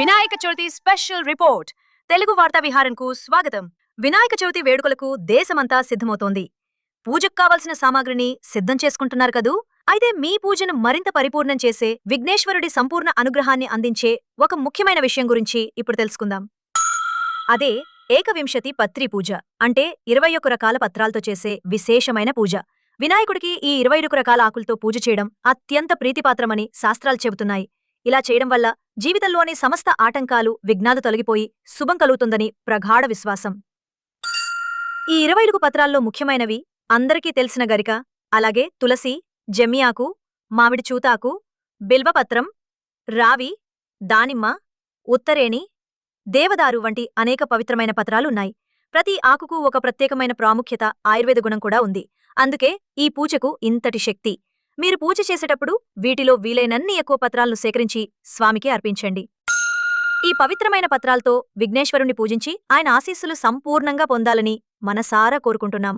Vinayaka Chavithi special report. Telugu వార్తా విహారంకు స్వాగతం. వినాయక చవితి వేడుకలకు దేశమంతా సిద్ధమవుతోంది. పూజకు కావలసిన సామాగ్రిని సిద్ధం చేసుకుంటున్నారు కదూ? అయితే మీ పూజను మరింత పరిపూర్ణం చేసే విఘ్నేశ్వరుడి సంపూర్ణ అనుగ్రహాన్ని అందించే ఒక ముఖ్యమైన విషయం గురించి ఇప్పుడు తెలుసుకుందాం. అదే ఏకవింశతి పత్రి పూజ అంటే ఇరవై ఒక్క రకాల పత్రాలతో చేసే విశేషమైన పూజ. వినాయకుడికి ఈ ఇరవై రకాల ఆకులతో పూజ చేయడం అత్యంత ప్రీతిపాత్రమని శాస్త్రాలు చెబుతున్నాయి. ఇలా చేయడం వల్ల జీవితంలోని సమస్త ఆటంకాలు విఘ్నాలు తొలగిపోయి శుభం కలుగుతుందని ప్రగాఢ విశ్వాసం. ఈ ఇరవైలుగు పత్రాల్లో ముఖ్యమైనవి అందరికీ తెలిసిన గరిక అలాగే తులసి జమ్మియాకు మామిడి చూతాకు బిల్వపత్రం రావి దానిమ్మ ఉత్తరేణి దేవదారు వంటి అనేక పవిత్రమైన పత్రాలున్నాయి ప్రతి ఆకుకు ఒక ప్రత్యేకమైన ప్రాముఖ్యత ఆయుర్వేద గుణం కూడా ఉంది. అందుకే ఈ పూజకు ఇంతటి శక్తి. మీరు పూజ చేసేటప్పుడు వీటిలో వీలైనన్ని ఎక్కువ పత్రాలను సేకరించి స్వామికి అర్పించండి. ఈ పవిత్రమైన పత్రాలతో విఘ్నేశ్వరుణ్ణి పూజించి ఆయన ఆశీస్సులు సంపూర్ణంగా పొందాలని మనసారా కోరుకుంటున్నాం.